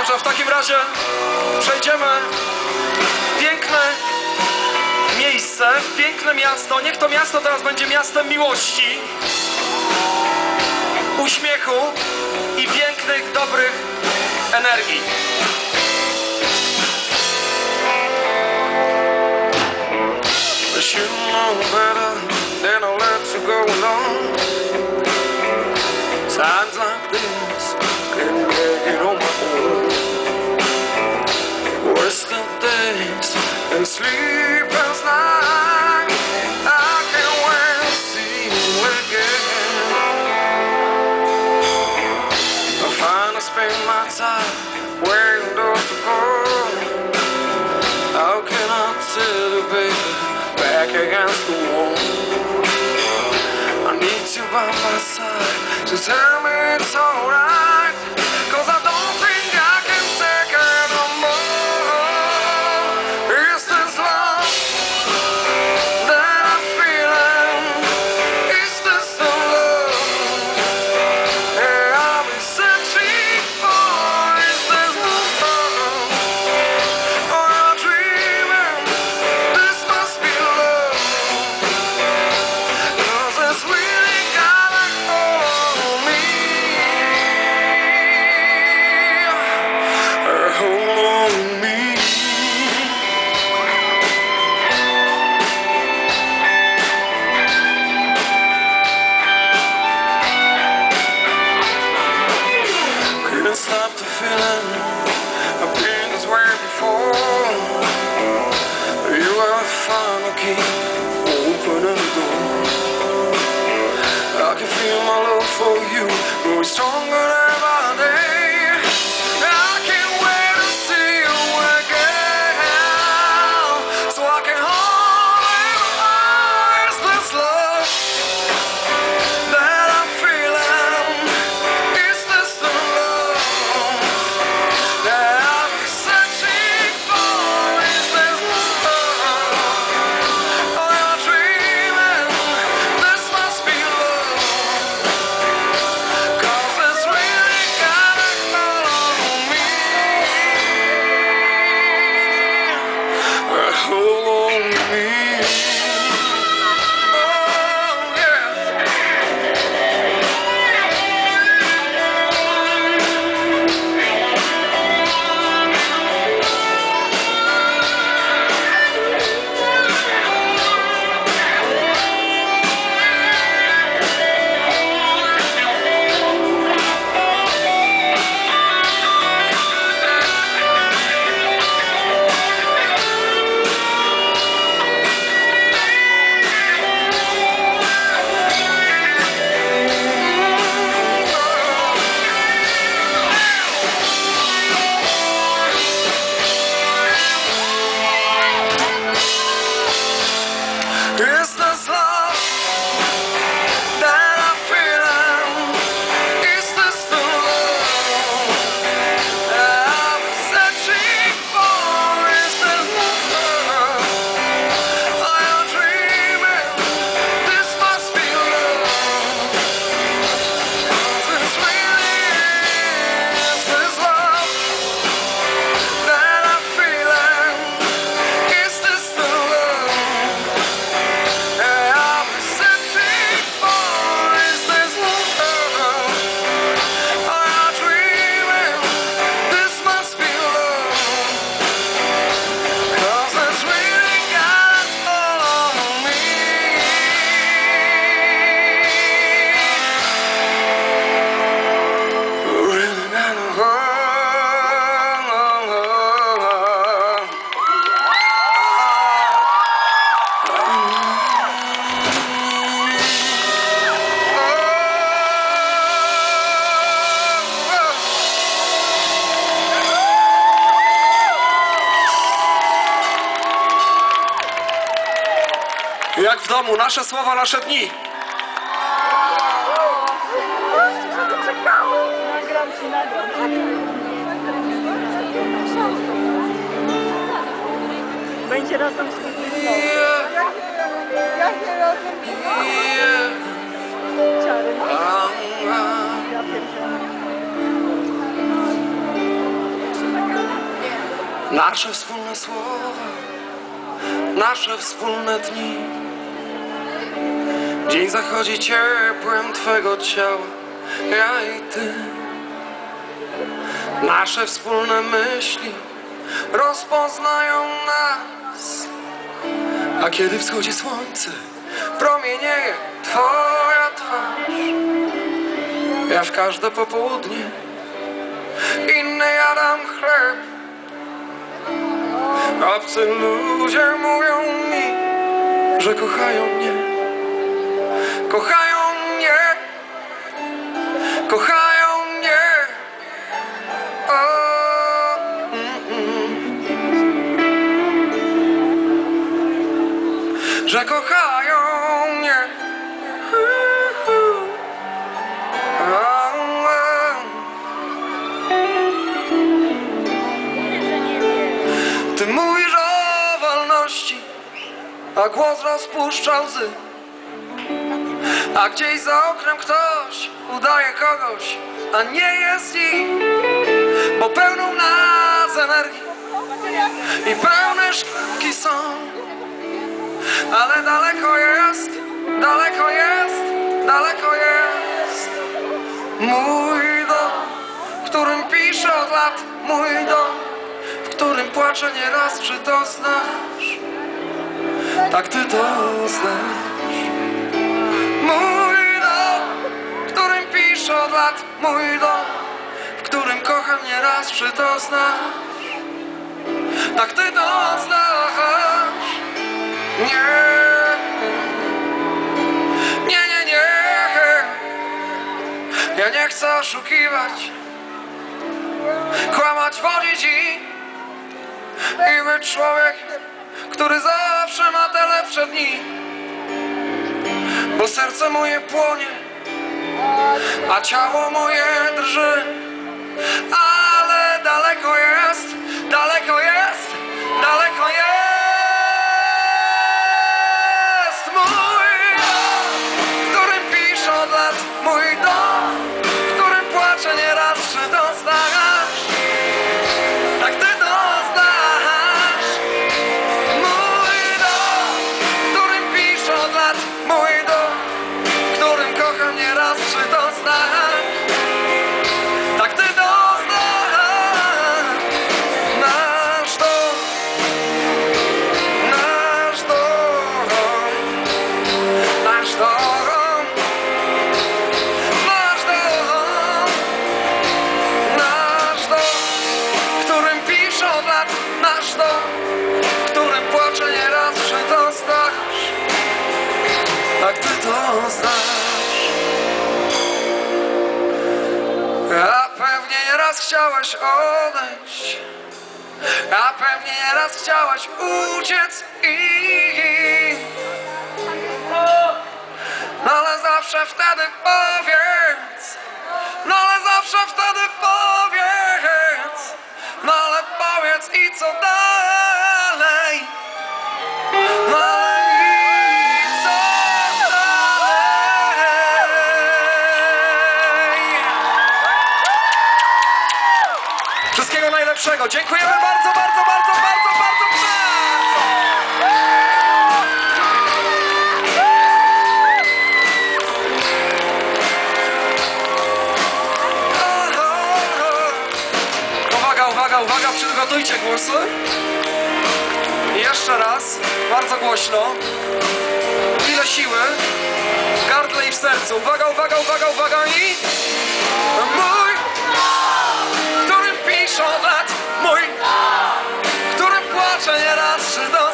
Dobrze, w takim razie przejdziemy w piękne miejsce, w piękne miasto. Niech to miasto teraz będzie miastem miłości, uśmiechu i pięknych, dobrych energii. my tell me it's alright. we're stronger. domu. Nasze słowa, nasze dni. Będzie razem z Nasze wspólne słowa, nasze wspólne dni. Dzień zachodzi ciepłem Twego ciała, ja i Ty. Nasze wspólne myśli rozpoznają nas. A kiedy wschodzi słońce, promienieje Twoja twarz. Ja w każde popołudnie inny jadam chleb. Obcy ludzie mówią mi, że kochają mnie. Kochają mnie. Kochają mnie. O, mm, mm. Że kochają mnie. Ty mówisz o wolności, a głos rozpuszcza łzy. A gdzieś za oknem ktoś udaje kogoś, a nie jest nim, bo pełną nas energii i pełne szklanki są. Ale daleko jest, daleko jest, daleko jest mój dom, w którym piszę od lat, mój dom, w którym płaczę nieraz, czy to znasz? Tak ty to znasz. Mój dom, w którym piszę od lat, mój dom, w którym kocham nieraz, czy to znasz? Tak ty to znasz. Nie, nie, nie, nie. Ja nie chcę oszukiwać, kłamać, wodzić i, i być człowiekiem, który zawsze ma te lepsze dni. Serce moje płonie, a ciało moje drży. Znasz. A pewnie nieraz chciałeś odejść A pewnie nieraz chciałeś uciec i No ale zawsze wtedy powiedz Wszystkiego najlepszego. Dziękujemy bardzo, bardzo, bardzo, bardzo, bardzo, bardzo. Uwaga, uwaga, przygotujcie głosy. Jeszcze raz, bardzo głośno. Ile siły w gardle i w sercu. Uwaga, uwaga, uwaga, uwaga i... Mój pięćdziesiąt mój, którym płaczę nieraz, że do